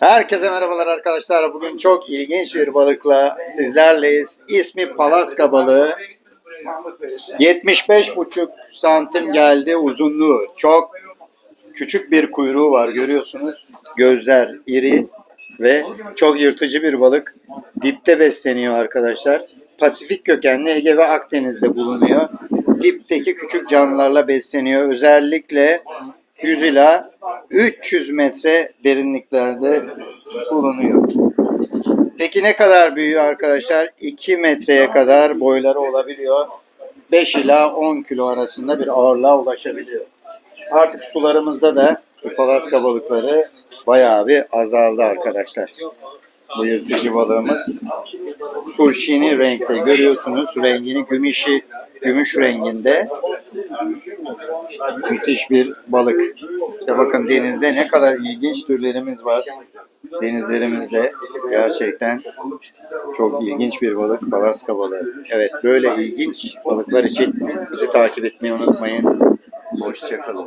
Herkese merhabalar arkadaşlar. Bugün çok ilginç bir balıkla sizlerleyiz. İsmi palaska balığı. 75,5 santim geldi uzunluğu. Çok küçük bir kuyruğu var görüyorsunuz. Gözler iri ve çok yırtıcı bir balık. Dipte besleniyor arkadaşlar. Pasifik kökenli Ege ve Akdeniz'de bulunuyor. Dipteki küçük canlılarla besleniyor. Özellikle 100 ila 300 metre derinliklerde bulunuyor. Peki ne kadar büyüyor arkadaşlar? 2 metreye kadar boyları olabiliyor. 5 ila 10 kilo arasında bir ağırlığa ulaşabiliyor. Artık sularımızda da palaska balıkları bayağı bir azaldı arkadaşlar. Bu yırtıcı balığımız kurşini renkte görüyorsunuz. Rengini gümüşü, gümüş renginde. Müthiş bir balık. İşte bakın denizde ne kadar ilginç türlerimiz var. Denizlerimizde gerçekten çok ilginç bir balık. Palaska balığı. Evet böyle ilginç balıklar için bizi takip etmeyi unutmayın. Hoşçakalın.